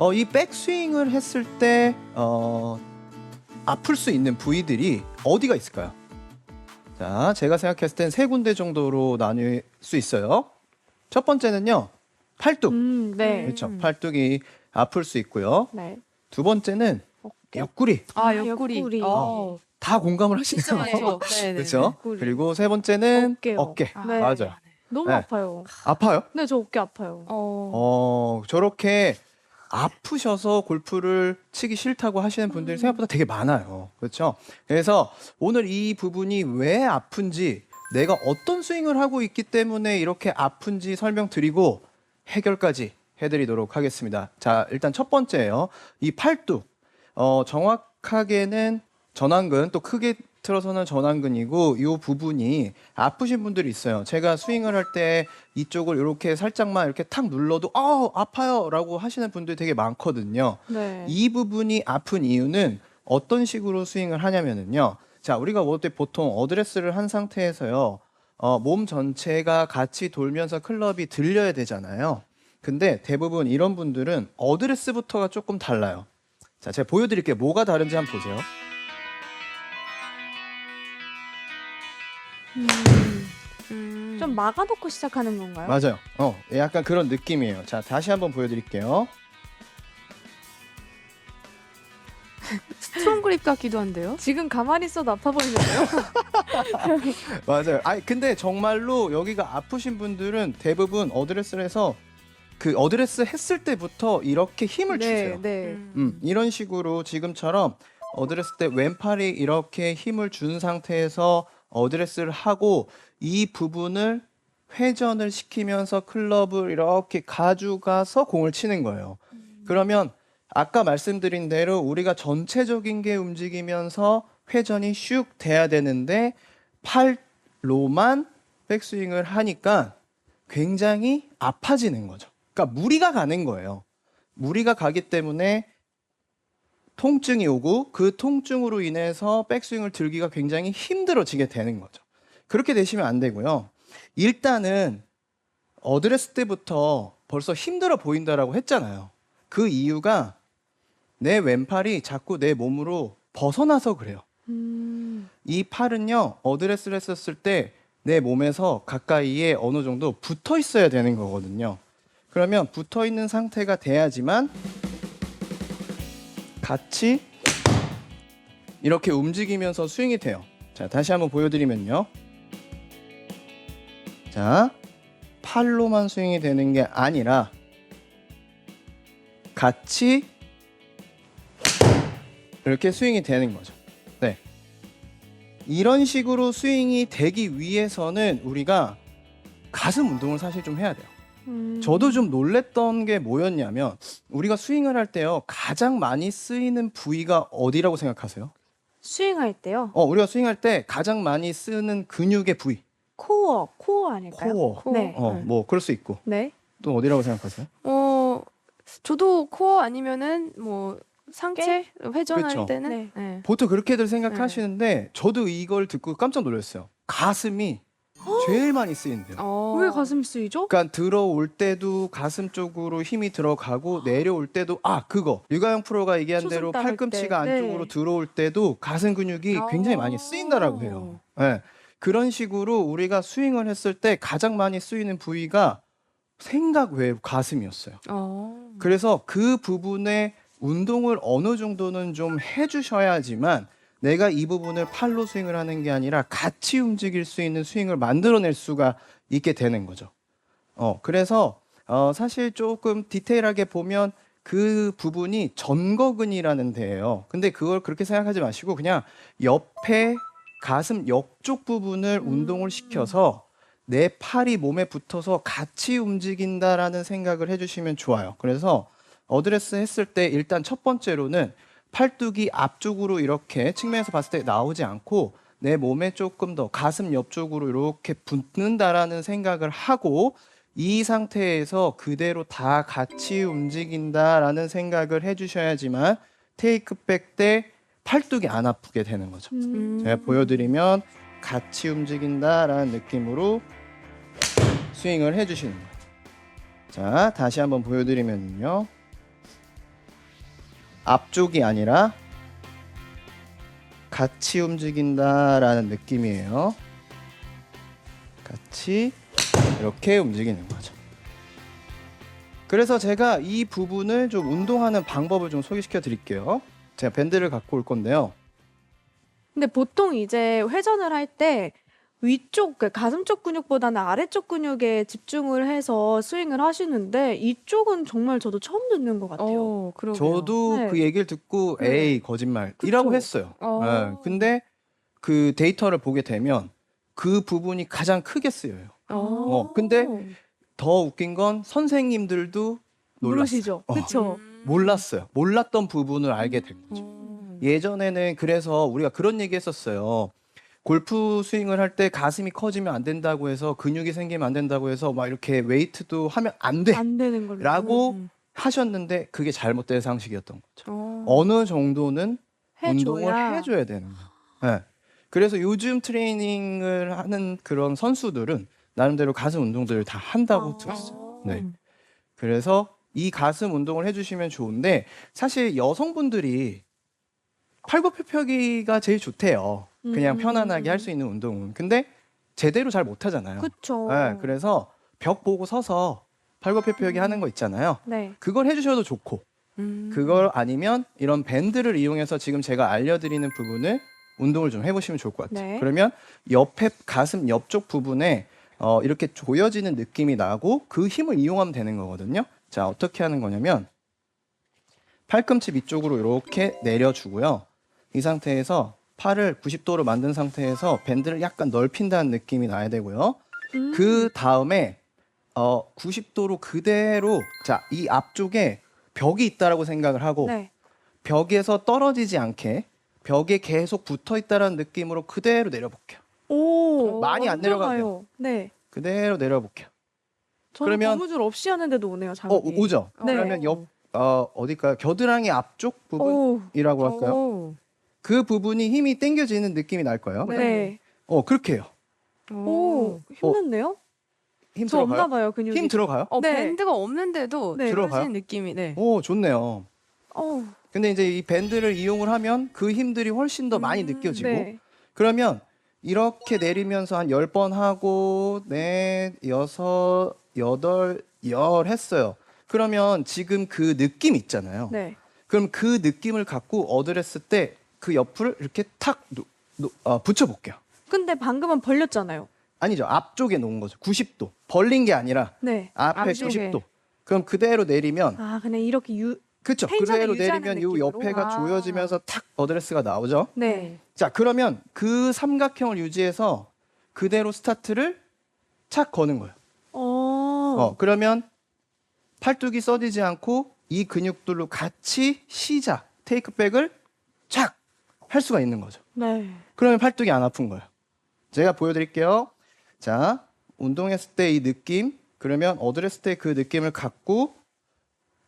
어, 이 백스윙을 했을 때 어, 아플 수 있는 부위들이 어디가 있을까요? 자, 제가 생각했을 땐 세 군데 정도로 나눌 수 있어요. 첫 번째는요, 팔뚝. 음, 네. 그렇죠. 팔뚝이 아플 수 있고요. 네. 두 번째는 어깨. 옆구리. 아 옆구리. 옆구리. 어. 다 공감을 하시네요. 진짜 많죠. 네 네. 그렇죠. 옆구리. 그리고 세 번째는 어깨요. 어깨. 아, 네. 맞아요. 너무 네. 아파요. 아파요? 네, 저 어깨 아파요. 어. 어, 저렇게 아프셔서 골프를 치기 싫다고 하시는 분들이 생각보다 되게 많아요. 그렇죠? 그래서 오늘 이 부분이 왜 아픈지 내가 어떤 스윙을 하고 있기 때문에 이렇게 아픈지 설명드리고 해결까지 해드리도록 하겠습니다. 자, 일단 첫 번째예요. 이 팔뚝. 어, 정확하게는 전완근 또 크게 틀어서는 전완근이고 이 부분이 아프신 분들이 있어요. 제가 스윙을 할 때 이쪽을 이렇게 살짝만 이렇게 탁 눌러도 아 아파요라고 하시는 분들이 되게 많거든요. 네. 이 부분이 아픈 이유는 어떤 식으로 스윙을 하냐면은요. 자, 우리가 어때 보통 어드레스를 한 상태에서요. 어, 몸 전체가 같이 돌면서 클럽이 들려야 되잖아요. 근데 대부분 이런 분들은 어드레스부터가 조금 달라요. 자, 제가 보여드릴게요. 뭐가 다른지 한번 보세요. 좀 막아놓고 시작하는 건가요? 맞아요. 어, 약간 그런 느낌이에요. 자, 다시 한번 보여드릴게요. 스트롱 그립 같기도 한데요. 지금 가만히 있어도 아파 보이는데요? 맞아요. 아니 근데 정말로 여기가 아프신 분들은 대부분 어드레스를 해서 그 어드레스 했을 때부터 이렇게 힘을 주세요. 네, 네. 음, 이런 식으로 지금처럼 어드레스 때 왼팔이 이렇게 힘을 준 상태에서 어드레스를 하고 이 부분을 회전을 시키면서 클럽을 이렇게 가져가서 공을 치는 거예요. 그러면 아까 말씀드린 대로 우리가 전체적인 게 움직이면서 회전이 슉 돼야 되는데 팔로만 백스윙을 하니까 굉장히 아파지는 거죠. 그러니까 무리가 가는 거예요. 무리가 가기 때문에 통증이 오고 그 통증으로 인해서 백스윙을 들기가 굉장히 힘들어지게 되는 거죠. 그렇게 되시면 안 되고요. 일단은 어드레스 때부터 벌써 힘들어 보인다라고 했잖아요. 그 이유가 내 왼팔이 자꾸 내 몸으로 벗어나서 그래요. 음, 이 팔은요 어드레스를 했었을 때 내 몸에서 가까이에 어느 정도 붙어 있어야 되는 거거든요. 그러면 붙어 있는 상태가 돼야지만 같이 이렇게 움직이면서 스윙이 돼요. 자 다시 한번 보여드리면요. 자 팔로만 스윙이 되는 게 아니라 같이 이렇게 스윙이 되는 거죠. 네. 이런 식으로 스윙이 되기 위해서는 우리가 가슴 운동을 사실 좀 해야 돼요. 음. 저도 좀 놀랬던 게 뭐였냐면 우리가 스윙을 할 때요 가장 많이 쓰이는 부위가 어디라고 생각하세요? 스윙할 때요. 어 우리가 스윙할 때 가장 많이 쓰는 근육의 부위 코어, 코어 아닐까요? 코어 네. 어 뭐 그럴 수 있고 네. 또 어디라고 생각하세요? 어 저도 코어 아니면은 뭐 상체 회전할 그쵸. 때는 네. 네. 보통 그렇게들 생각하시는데 저도 이걸 듣고 깜짝 놀랐어요. 가슴이 제일 많이 쓰인대요. 어. 왜 가슴 쓰이죠? 그러니까 들어올 때도 가슴 쪽으로 힘이 들어가고 내려올 때도 아 그거 유가영 프로가 얘기한 초승 대로 팔꿈치가 때. 안쪽으로 네. 들어올 때도 가슴 근육이 굉장히 많이 쓰인다라고 해요. 예. 그런 식으로 우리가 스윙을 했을 때 가장 많이 쓰이는 부위가 생각 외 가슴이었어요. 어. 그래서 그 부분에 운동을 어느 정도는 좀 해주셔야지만 내가 이 부분을 팔로 스윙을 하는 게 아니라 같이 움직일 수 있는 스윙을 만들어낼 수가 있게 되는 거죠. 어, 그래서 어, 사실 조금 디테일하게 보면 그 부분이 전거근이라는 데예요. 근데 그걸 그렇게 생각하지 마시고 그냥 옆에 가슴 옆쪽 부분을 운동을 시켜서 내 팔이 몸에 붙어서 같이 움직인다라는 생각을 해주시면 좋아요. 그래서 어드레스 했을 때 일단 첫 번째로는 팔뚝이 앞쪽으로 이렇게 측면에서 봤을 때 나오지 않고 내 몸에 조금 더 가슴 옆쪽으로 이렇게 붙는다라는 생각을 하고 이 상태에서 그대로 다 같이 움직인다라는 생각을 해주셔야지만 테이크백 때 팔뚝이 안 아프게 되는 거죠. 음. 제가 보여드리면 같이 움직인다라는 느낌으로 스윙을 해주시는 거예요. 자, 다시 한번 보여드리면요. 앞쪽이 아니라 같이 움직인다라는 느낌이에요. 같이 이렇게 움직이는 거죠. 그래서 제가 이 부분을 좀 운동하는 방법을 좀 소개시켜 드릴게요. 제가 밴드를 갖고 올 건데요. 근데 보통 이제 회전을 할 때 위쪽, 그 가슴 쪽 근육보다는 아래쪽 근육에 집중을 해서 스윙을 하시는데 이쪽은 정말 저도 처음 듣는 것 같아요. 어, 그러게요. 저도 네. 그 얘기를 듣고 네. 에이 거짓말이라고. 했어요. 어. 네, 근데 그 데이터를 보게 되면 그 부분이 가장 크게 쓰여요. 어. 어, 근데 더 웃긴 건 선생님들도 놀랐어요. 모르시죠? 어. 그쵸? 몰랐어요. 몰랐던 부분을 알게 된 거죠. 음. 예전에는 그래서 우리가 그런 얘기 했었어요. 골프 스윙을 할 때 가슴이 커지면 안 된다고 해서 근육이 생기면 안 된다고 해서 막 이렇게 웨이트도 하면 안 돼. 안 되는 걸로. 라고 음. 하셨는데 그게 잘못된 상식이었던 거죠. 어. 어느 정도는 운동을 해줘야. 해줘야 되는 거예요. 네. 그래서 요즘 트레이닝을 하는 그런 선수들은 나름대로 가슴 운동들을 다 한다고 아. 들었어요. 네. 그래서 이 가슴 운동을 해주시면 좋은데 사실 여성분들이 팔굽혀펴기가 제일 좋대요. 그냥 음. 편안하게 할 수 있는 운동은. 근데 제대로 잘 못 하잖아요. 그쵸? 네, 그래서 벽 보고 서서 팔굽혀펴기 하는 거 있잖아요. 네. 그걸 해주셔도 좋고 음. 그걸 아니면 이런 밴드를 이용해서 지금 제가 알려드리는 부분을 운동을 좀 해보시면 좋을 것 같아요. 네. 그러면 옆에 가슴 옆쪽 부분에 어, 이렇게 조여지는 느낌이 나고 그 힘을 이용하면 되는 거거든요. 자 어떻게 하는 거냐면 팔꿈치 위쪽으로 이렇게 내려주고요. 이 상태에서 팔을 90도로 만든 상태에서 밴드를 약간 넓힌다는 느낌이 나야 되고요. 음. 그 다음에 어 90도로 그대로 자 이 앞쪽에 벽이 있다라고 생각을 하고 네. 벽에서 떨어지지 않게 벽에 계속 붙어 있다라는 느낌으로 그대로 내려볼게요. 오. 많이 안. 올라가요. 네. 그대로 내려볼게요. 저는 그러면- 고무줄 없이 하는데도 오네요, 어 자극이. 오죠. 네. 그러면 옆 어, 어딜까요? 겨드랑이 앞쪽 부분이라고 오. 할까요? 오. 그 부분이 힘이 당겨지는 느낌이 날 거예요. 네. 어 그렇게 해요. 오, 힘든데요? 힘저 없나 들어가요? 봐요, 근육이. 힘 들어가요? 어, 네. 밴드가 없는데도 네. 들어가요? 들어가는 느낌이 네. 오 좋네요. 어, 근데 이제 이 밴드를 이용을 하면 그 힘들이 훨씬 더 많이 음, 느껴지고 네. 그러면 이렇게 내리면서 한 열 번 하고 넷, 여섯, 여덟, 열 했어요. 그러면 지금 그 느낌 있잖아요. 네. 그럼 그 느낌을 갖고 어드레스 때 그 옆을 이렇게 탁 놓, 놓- 어, 붙여볼게요. 근데 방금은 벌렸잖아요. 아니죠. 앞쪽에 놓은 거죠. 90도. 벌린 게 아니라 네. 앞에 앞쪽에. 90도. 그럼 그대로 내리면 아, 그냥 이렇게 유. 텐션을 그대로 유지하는 내리면 이 느낌으로? 옆에가 아. 조여지면서 탁 어드레스가 나오죠. 네. 자, 그러면 그 삼각형을 유지해서 그대로 스타트를 착 거는 거예요. 어. 어, 그러면 팔뚝이 써지지 않고 이 근육들로 같이 시작, 테이크백을 착 할 수가 있는 거죠. 네. 그러면 팔뚝이 안 아픈 거예요. 제가 보여드릴게요. 자, 운동했을 때 이 느낌, 그러면 어드레스 때그 느낌을 갖고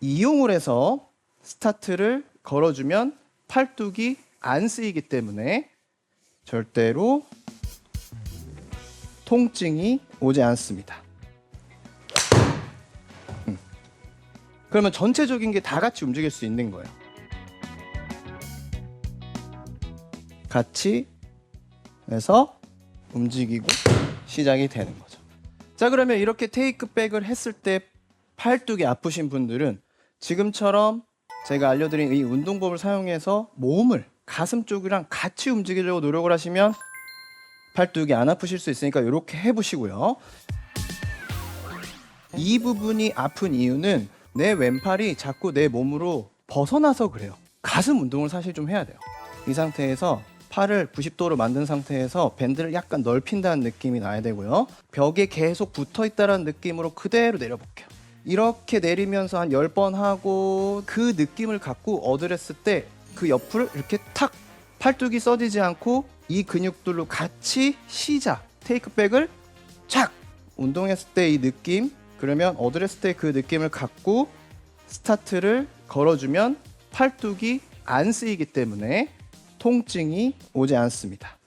이용을 해서 스타트를 걸어주면 팔뚝이 안 쓰이기 때문에 절대로 통증이 오지 않습니다. 음. 그러면 전체적인 게 다 같이 움직일 수 있는 거예요. 같이 해서 움직이고 시작이 되는 거죠. 자, 그러면 이렇게 테이크백을 했을 때 팔뚝이 아프신 분들은 지금처럼 제가 알려드린 이 운동법을 사용해서 몸을 가슴 쪽이랑 같이 움직이려고 노력을 하시면 팔뚝이 안 아프실 수 있으니까 이렇게 해보시고요. 이 부분이 아픈 이유는 내 왼팔이 자꾸 내 몸으로 벗어나서 그래요. 가슴 운동을 사실 좀 해야 돼요. 이 상태에서 팔을 90도로 만든 상태에서 밴드를 약간 넓힌다는 느낌이 나야 되고요. 벽에 계속 붙어 있다는 느낌으로 그대로 내려볼게요. 이렇게 내리면서 한 10번 하고 그 느낌을 갖고 어드레스 때 그 옆을 이렇게 탁 팔뚝이 써지지 않고 이 근육들로 같이 시작 테이크백을 착 운동했을 때 이 느낌 그러면 어드레스 때 그 느낌을 갖고 스타트를 걸어주면 팔뚝이 안 쓰이기 때문에 통증이 오지 않습니다.